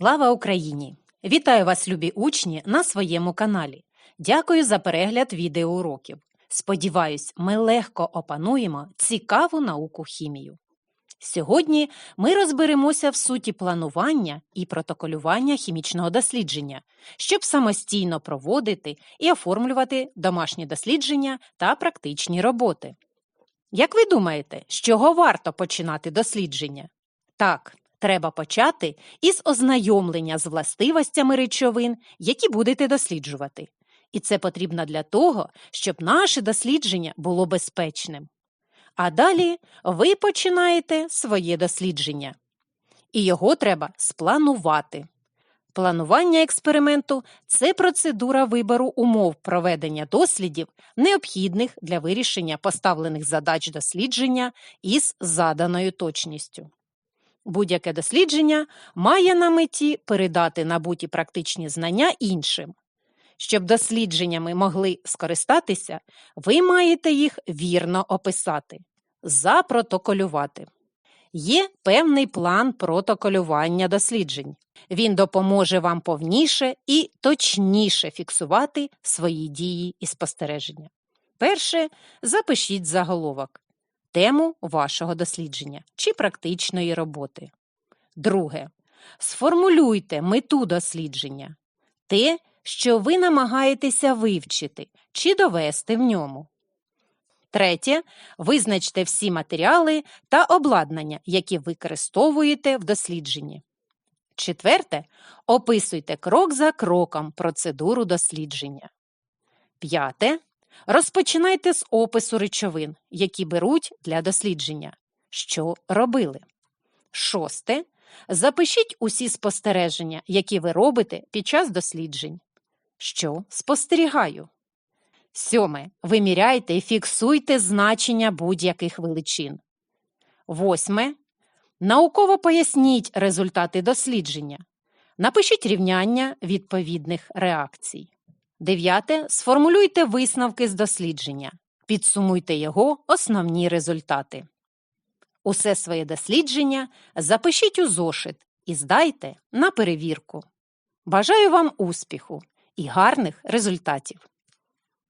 Слава Україні! Вітаю вас, любі учні, на своєму каналі. Дякую за перегляд відеоуроків. Сподіваюсь, ми легко опануємо цікаву науку хімію. Сьогодні ми розберемося в суті планування і протоколювання хімічного дослідження, щоб самостійно проводити і оформлювати домашні дослідження та практичні роботи. Як ви думаєте, з чого варто починати дослідження? Так, треба почати із ознайомлення з властивостями речовин, які будете досліджувати. І це потрібно для того, щоб наше дослідження було безпечним. А далі ви починаєте своє дослідження. І його треба спланувати. Планування експерименту це процедура вибору умов проведення дослідів, необхідних для вирішення поставлених задач дослідження із заданою точністю. Будь-яке дослідження має на меті передати набуті практичні знання іншим. Щоб дослідженнями могли скористатися, ви маєте їх вірно описати, запротоколювати. Є певний план протоколювання досліджень. Він допоможе вам повніше і точніше фіксувати свої дії і спостереження. Перше, запишіть заголовок, тему вашого дослідження чи практичної роботи. Друге, сформулюйте мету дослідження, те, що ви намагаєтеся вивчити чи довести в ньому. Третє, визначте всі матеріали та обладнання, які використовуєте в дослідженні. Четверте, описуйте крок за кроком процедуру дослідження. П'яте. Розпочинайте з опису речовин, які беруть для дослідження. Що робили. Шосте. Запишіть усі спостереження, які ви робите під час досліджень. Що спостерігаю. Сьоме. Виміряйте і фіксуйте значення будь-яких величин. Восьме. Науково поясніть результати дослідження. Напишіть рівняння відповідних реакцій. Дев'яте. Сформулюйте висновки з дослідження. Підсумуйте його основні результати. Усе своє дослідження запишіть у зошит і здайте на перевірку. Бажаю вам успіху і гарних результатів!